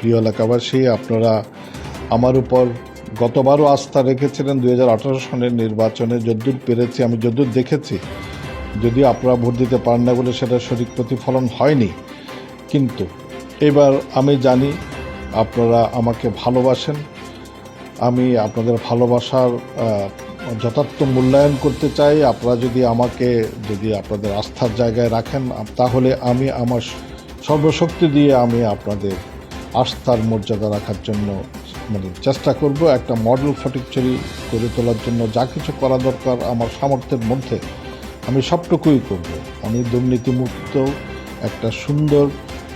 প্রিয় এলাকাবাসী, আপনারা আমার উপর গতবারও আস্থা রেখেছিলেন দুই সনের নির্বাচনে। যদ্দূর পেরেছি, আমি যদ্দূর দেখেছি। যদিও আপনারা ভোট দিতে পারেন না বলে সেটা সঠিক প্রতিফলন হয়নি। কিন্তু এবার আমি জানি আপনারা আমাকে ভালোবাসেন। আমি আপনাদের ভালোবাসার যথার্থ মূল্যায়ন করতে চাই। আপনারা যদি আমাকে, যদি আপনাদের আস্থার জায়গায় রাখেন, তাহলে আমি আমার সর্বশক্তি দিয়ে আমি আপনাদের আস্থার মর্যাদা রাখার জন্য মানে চেষ্টা করব একটা মডেল ফটিকচুরি করে তোলার জন্য। যা কিছু করা দরকার আমার সামর্থ্যের মধ্যে আমি সবটুকুই করব। আমি দুর্নীতিমুক্ত একটা সুন্দর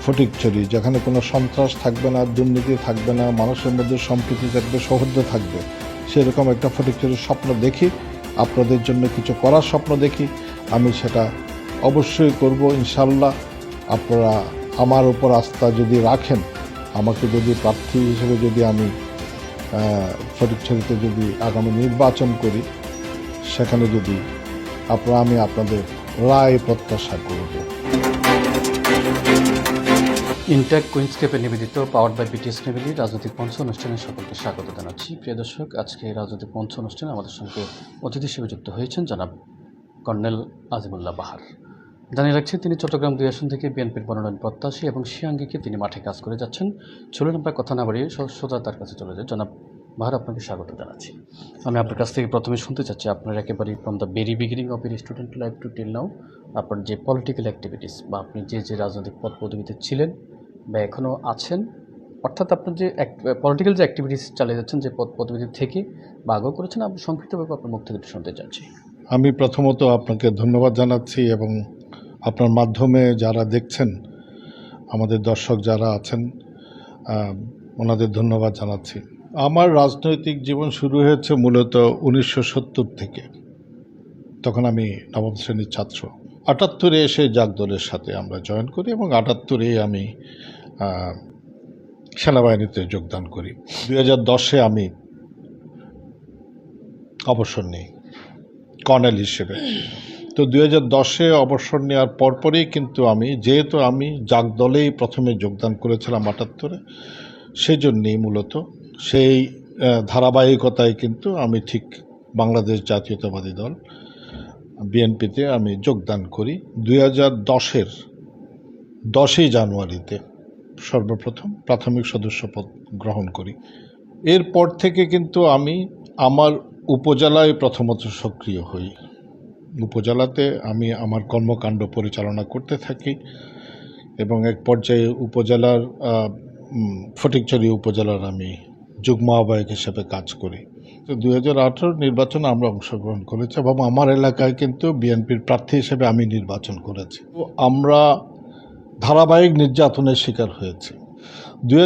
ফটিকছড়ি যেখানে কোনো সন্ত্রাস থাকবে না, দুর্নীতি থাকবে না, মানুষের মধ্যে সম্প্রীতি থাকবে, সৌহার্দ্য থাকবে। সেরকম একটা ফটিকছড়ির স্বপ্ন দেখি, আপনাদের জন্য কিছু করার স্বপ্ন দেখি, আমি সেটা অবশ্যই করব ইনশাল্লাহ আপনারা আমার উপর আস্থা যদি রাখেন আমাকে যদি প্রার্থী হিসেবে যদি আমি ফটিকছড়িতে যদি আগামী নির্বাচন করি, সেখানে যদি আপনারা, আমি আপনাদের রায় প্রত্যাশা করব। ইনট্যাক কুইন্সকেপে নিবেদিত পাওয়ার বাই বিটিএস নিবেদি রাজনৈতিক মঞ্চ অনুষ্ঠানে সকলকে স্বাগত জানাচ্ছি। প্রিয় দর্শক, আজকে রাজনৈতিক মঞ্চ অনুষ্ঠানে আমাদের সঙ্গে অতিথি হিসেবে যুক্ত হয়েছেন জনাব কর্নেল আজিমুল্লাহ বাহার। জানিয়ে রাখছি, তিনি চট্টগ্রাম দুই আসন থেকে বিএনপির মনোনয়ন প্রত্যাশী এবং সিয়াঙ্গিকে তিনি মাঠে কাজ করে যাচ্ছেন। চলুন আমরা কথা না বাড়িয়ে স- সোজা তার কাছে চলে যাই। জনাব ভার আপনাকে স্বাগত জানাচ্ছি। আমি আপনার কাছ থেকে প্রথমে শুনতে চাচ্ছি, আপনার একেবারেই from the very beginning of এর student life to till now আপনার যে পলিটিক্যাল অ্যাক্টিভিটিস বা আপনি যে যে রাজনৈতিক পদ পদবিতে ছিলেন বা এখনও আছেন, অর্থাৎ আপনার যে পলিটিক্যাল যে অ্যাক্টিভিটিস চালিয়ে যাচ্ছেন, যে পদ পদবিতে থেকে বা আগেও করেছেন, আমি সংক্ষিপ্তভাবে আপনার মুখ থেকে শুনতে চাচ্ছি। আমি প্রথমত আপনাকে ধন্যবাদ জানাচ্ছি এবং আপনার মাধ্যমে যারা দেখছেন, আমাদের দর্শক যারা আছেন ওনাদের ধন্যবাদ জানাচ্ছি। আমার রাজনৈতিক জীবন শুরু হয়েছে মূলত উনিশশো সত্তর থেকে। তখন আমি নবম শ্রেণির ছাত্র। আটাত্তরে এসে জাগ দলের সাথে আমরা জয়েন করি এবং আটাত্তরে আমি সেনাবাহিনীতে যোগদান করি। দুই হাজার দশে আমি অবসর নিই, কর্নেল হিসেবে। তো দুই হাজার দশে অবসর নেওয়ার পরপরই কিন্তু আমি, যেহেতু আমি জাগ দলেই প্রথমে যোগদান করেছিলাম আটাত্তরে সেই জন্যেই মূলত সেই ধারাবাহিকতায় কিন্তু আমি ঠিক বাংলাদেশ জাতীয়তাবাদী দল, বিএনপিতে আমি যোগদান করি। দুই হাজার দশের দশই জানুয়ারিতে সর্বপ্রথম প্রাথমিক সদস্য পদ গ্রহণ করি। এরপর থেকে কিন্তু আমি আমার উপজেলায় প্রথমত সক্রিয় হই। উপজেলাতে আমি আমার কর্মকাণ্ড পরিচালনা করতে থাকি এবং এক পর্যায়ে উপজেলার ফটিকছড়ি উপজেলার আমি যুগ্ম আহ্বায়ক হিসেবে কাজ করি। তো দু হাজার আঠেরো নির্বাচনে আমরা অংশগ্রহণ করেছি এবং আমার এলাকায় কিন্তু বিএনপির প্রার্থী হিসেবে আমি নির্বাচন করেছি। আমরা ধারাবাহিক নির্যাতনের শিকার হয়েছি। দু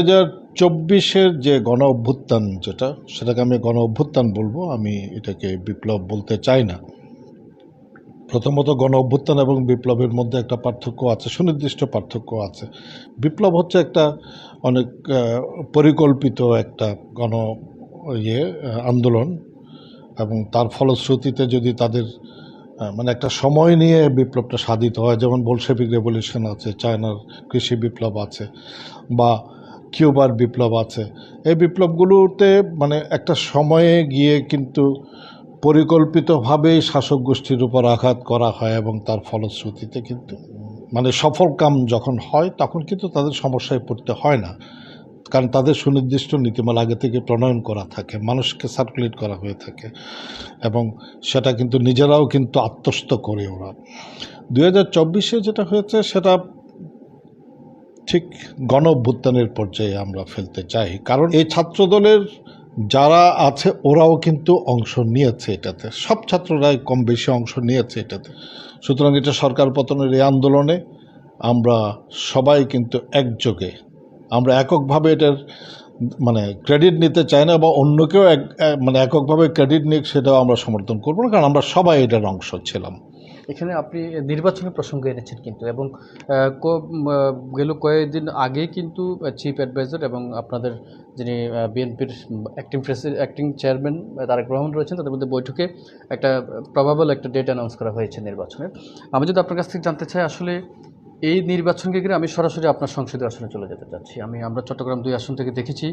চব্বিশের যে গণ অভ্যুত্থান যেটা, সেটাকে আমি গণ অভ্যুত্থান বলব, আমি এটাকে বিপ্লব বলতে চাই না। প্রথমত গণ অভ্যুত্থান এবং বিপ্লবের মধ্যে একটা পার্থক্য আছে, সুনির্দিষ্ট পার্থক্য আছে। বিপ্লব হচ্ছে একটা অনেক পরিকল্পিত একটা গণ ইয়ে আন্দোলন এবং তার ফলশ্রুতিতে যদি তাদের মানে একটা সময় নিয়ে বিপ্লবটা সাধিত হয়, যেমন বলশেবিক রেভলিউশন আছে, চায়নার কৃষি বিপ্লব আছে বা কিউবার বিপ্লব আছে। এই বিপ্লবগুলোতে মানে একটা সময়ে গিয়ে কিন্তু পরিকল্পিতভাবেই শাসক গোষ্ঠীর উপর আঘাত করা হয় এবং তার ফলশ্রুতিতে কিন্তু মানে সফল কাম যখন হয়, তখন কিন্তু তাদের সমস্যায় পড়তে হয় না। কারণ তাদের সুনির্দিষ্ট নীতিমালা আগে থেকে প্রণয়ন করা থাকে, মানুষকে সার্কুলেট করা হয়ে থাকে এবং সেটা কিন্তু নিজেরাও কিন্তু আত্মস্থ করে ওরা। দু হাজার যেটা হয়েছে, সেটা ঠিক গণ পর্যায়ে আমরা ফেলতে চাই। কারণ এই ছাত্রদলের যারা আছে, ওরাও কিন্তু অংশ নিয়েছে এটাতে। সব ছাত্ররাই কম বেশি অংশ নিয়েছে এটাতে। সুতরাং এটা সরকার পতনের এই আন্দোলনে আমরা সবাই কিন্তু একযোগে। আমরা এককভাবে এটার মানে ক্রেডিট নিতে চাই না বা অন্য কেউ এক মানে এককভাবে ক্রেডিট নিক, সেটাও আমরা সমর্থন করব না, কারণ আমরা সবাই এটার অংশ ছিলাম। এখানে আপনি নির্বাচনের প্রসঙ্গ এনেছেন কিন্তু এবং গেল কয়েকদিন আগে কিন্তু চিফ অ্যাডভাইজার এবং আপনাদের যিনি বিএনপির acting acting chairman Tarique Rahman রয়েছেন, তাদের মধ্যে বৈঠকে একটা প্রবাবল একটা ডেট অ্যানাউন্স করা হয়েছে নির্বাচনের আমি যদি আপনার কাছ থেকে জানতে চাই, আসলে এই নির্বাচনকে ঘিরে আমি সরাসরি আপনার সংসদীয় আসনে চলে যেতে চাচ্ছি। আমি, আমরা চট্টগ্রাম দুই আসন থেকে দেখেছি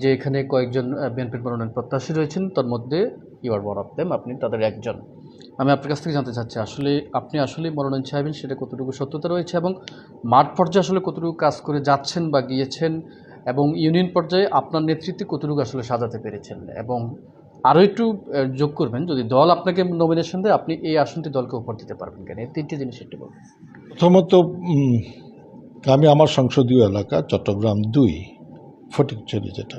যে এখানে কয়েকজন বিএনপির মনোনয়ন প্রত্যাশী রয়েছেন তার মধ্যে you are one of them আপনি তাদের একজন। আমি আপনার কাছ থেকে জানতে চাচ্ছি, আসলে আপনি আসলে মনোনয়ন চাইবেন, সেটা কতটুকু সত্যতা রয়েছে এবং মাঠ পর্যায়ে আসলে কতটুকু কাজ করে যাচ্ছেন বা গিয়েছেন এবং ইউনিয়ন পর্যায়ে আপনার নেতৃত্বে কতটুকু আসলে সাজাতে পেরেছেন এবং আরও একটু যোগ করবেন, যদি দল আপনাকে নমিনেশন দেয়, আপনি এই আসনটি দলকে উপর দিতে পারবেন কেন? এই তিনটি জিনিস একটু বলবেন প্রথমত আমি আমার সংসদীয় এলাকা, চট্টগ্রাম দুই, ফটিকছড়ি যেটা।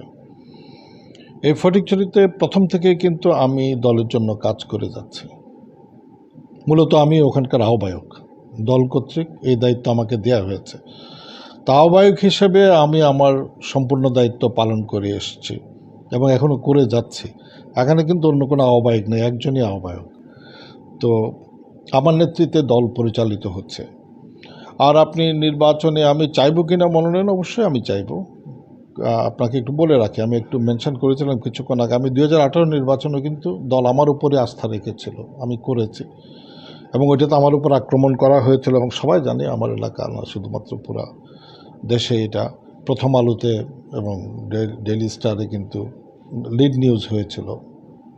এই ফটিকছড়িতে প্রথম থেকে কিন্তু আমি দলের জন্য কাজ করে যাচ্ছি। মূলত আমি ওখানকার আহ্বায়ক। দল কর্তৃক এই দায়িত্ব আমাকে দেওয়া হয়েছে। তা আহ্বায়ক হিসেবে আমি আমার সম্পূর্ণ দায়িত্ব পালন করে এসেছি এবং এখনও করে যাচ্ছি। এখানে কিন্তু অন্য কোনো আহ্বায়ক নেই, একজনই আহ্বায়ক। তো আমার নেতৃত্বে দল পরিচালিত হচ্ছে। আর আপনি নির্বাচনে আমি চাইব কিনা মনোনয়ন অবশ্যই আমি চাইব। আপনাকে একটু বলে রাখি, আমি একটু মেনশন করেছিলাম কিছুক্ষণ আগে। আমি দু হাজার আঠারো নির্বাচনে কিন্তু দল আমার উপরে আস্থা রেখেছিল, আমি করেছি। এবং ওইটাতে আমার উপর আক্রমণ করা হয়েছিল এবং সবাই জানে আমার এলাকা না শুধুমাত্র পুরা দেশে এটা প্রথম আলোতে এবং ডে- ডেইলি স্টারে কিন্তু লিড নিউজ হয়েছিল।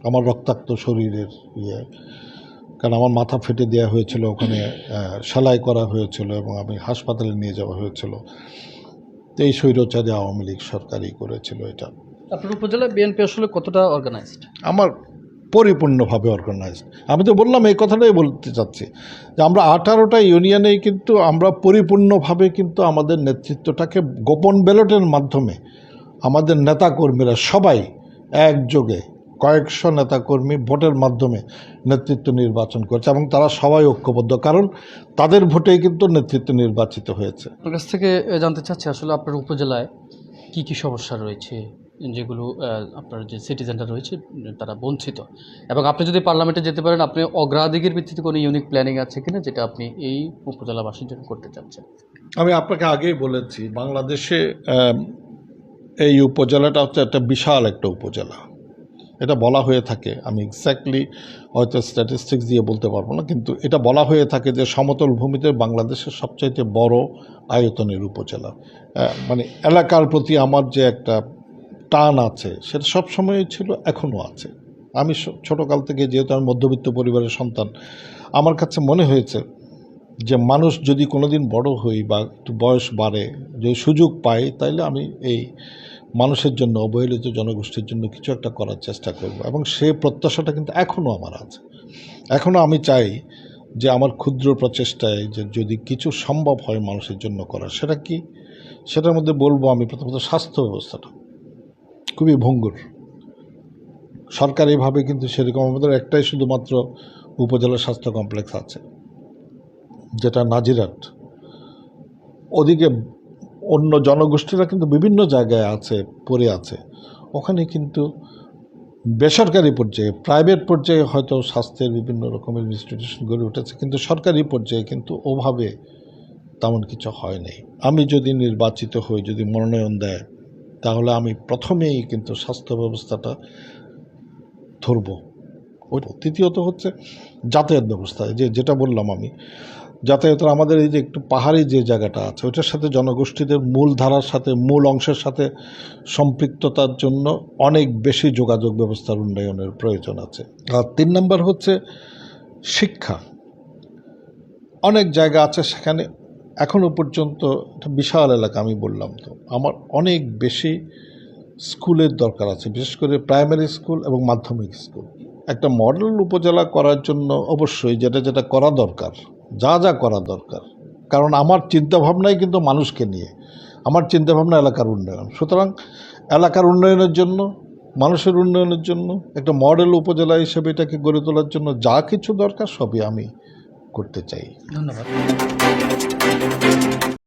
আমার রক্তাক্ত শরীরের ইয়ে। কারণ আমার মাথা ফেটে দেওয়া হয়েছিল ওখানে সেলাই করা হয়েছিল এবং আমি হাসপাতালে নিয়ে যাওয়া হয়েছিল। তো এই স্বৈরচারী আওয়ামী লীগ সরকারই করেছিল এটা। আপনার উপজেলায় বিএনপি আসলে কতটা অর্গানাইজড আমার পরিপূর্ণভাবে অর্গানাইজড আমি তো বললাম, এই কথাটাই বলতে চাচ্ছি। যে আমরা আঠারোটা ইউনিয়নেই কিন্তু আমরা পরিপূর্ণভাবে কিন্তু আমাদের নেতৃত্বটাকে গোপন ব্যালটের মাধ্যমে আমাদের নেতাকর্মীরা সবাই একযোগে কয়েকশো নেতাকর্মী ভোটের মাধ্যমে নেতৃত্ব নির্বাচন করছে এবং তারা সবাই ঐক্যবদ্ধ, কারণ তাদের ভোটেই কিন্তু নেতৃত্ব নির্বাচিত হয়েছে। আপনার কাছ থেকে জানতে চাচ্ছি, আসলে আপনার উপজেলায় কি কি সমস্যা রয়েছে? যেগুলো আপনার যে সিটিজেনরা রয়েছে, তারা বঞ্চিত। এবং আপনি যদি পার্লামেন্টে যেতে পারেন, আপনি অগ্রাধিকের ভিত্তিতে কোনো ইউনিক প্ল্যানিং আছে কিনা, যেটা আপনি এই উপজেলাবাসীর জন্য করতে চাচ্ছেন? আমি আপনাকে আগেই বলেছি, বাংলাদেশে এই উপজেলাটা হচ্ছে একটা বিশাল একটা উপজেলা। এটা বলা হয়ে থাকে, আমি এক্স্যাক্টলি হয়তো স্ট্যাটিস্টিক্স দিয়ে বলতে পারব না, কিন্তু এটা বলা হয়ে থাকে যে সমতল ভূমিতে বাংলাদেশের সবচাইতে বড় আয়তনের উপজেলা। মানে এলাকার প্রতি আমার যে একটা টান আছে, সেটা সবসময় ছিল এখনও আছে। আমি ছোটকাল থেকে যেহেতু আমি মধ্যবিত্ত পরিবারের সন্তান, আমার কাছে মনে হয়েছে যে মানুষ যদি কোনো দিন বড় হই বা একটু বয়স বাড়ে, যদি সুযোগ পাই, তাইলে আমি এই মানুষের জন্য, অবহেলিত জনগোষ্ঠীর জন্য কিছু একটা করার চেষ্টা করব। এবং সে প্রত্যাশাটা কিন্তু এখনও আমার আছে। এখনও আমি চাই যে আমার ক্ষুদ্র প্রচেষ্টায় যে যদি কিছু সম্ভব হয় মানুষের জন্য করা সেটা কি? সেটার মধ্যে বলব আমি প্রথমত স্বাস্থ্য ব্যবস্থাটা। খুবই ভঙ্গুর। সরকারিভাবে কিন্তু সেরকম আমাদের একটাই শুধুমাত্র উপজেলা স্বাস্থ্য কমপ্লেক্স আছে, যেটা নাজিরাট। ওদিকে অন্য জনগোষ্ঠীরা কিন্তু বিভিন্ন জায়গায় আছে, পড়ে আছে। ওখানে কিন্তু বেসরকারি পর্যায়ে, প্রাইভেট পর্যায়ে হয়তো স্বাস্থ্যের বিভিন্ন রকমের ইনস্টিটিউশন গড়ে উঠেছে, কিন্তু সরকারি পর্যায়ে কিন্তু ওভাবে তেমন কিছু হয় নাই। আমি যদি নির্বাচিত হই, যদি মনোনয়ন দেয় তাহলে আমি প্রথমেই কিন্তু স্বাস্থ্য ব্যবস্থাটা ধরব। ওই তৃতীয়ত হচ্ছে যাতায়াত ব্যবস্থা। যে যেটা বললাম আমি, যাতায়াতের আমাদের এই যে একটু পাহাড়ি যে জায়গাটা আছে, ওইটার সাথে জনগোষ্ঠীদের মূল ধারার সাথে, মূল অংশের সাথে সম্পৃক্ততার জন্য অনেক বেশি যোগাযোগ ব্যবস্থার উন্নয়নের প্রয়োজন আছে। আর তিন নম্বর হচ্ছে শিক্ষা। অনেক জায়গা আছে সেখানে এখনও পর্যন্ত একটা বিশাল এলাকা আমি বললাম তো। আমার অনেক বেশি স্কুলের দরকার আছে, বিশেষ করে প্রাইমারি স্কুল এবং মাধ্যমিক স্কুল। একটা মডেল উপজেলা করার জন্য অবশ্যই যেটা যেটা করা দরকার, যা যা করা দরকার। কারণ আমার চিন্তাভাবনাই কিন্তু মানুষকে নিয়ে, আমার চিন্তাভাবনা এলাকার উন্নয়ন। সুতরাং এলাকার উন্নয়নের জন্য, মানুষের উন্নয়নের জন্য, একটা মডেল উপজেলা হিসেবে এটাকে গড়ে তোলার জন্য যা কিছু দরকার সবই আমি করতে চাই। ধন্যবাদ।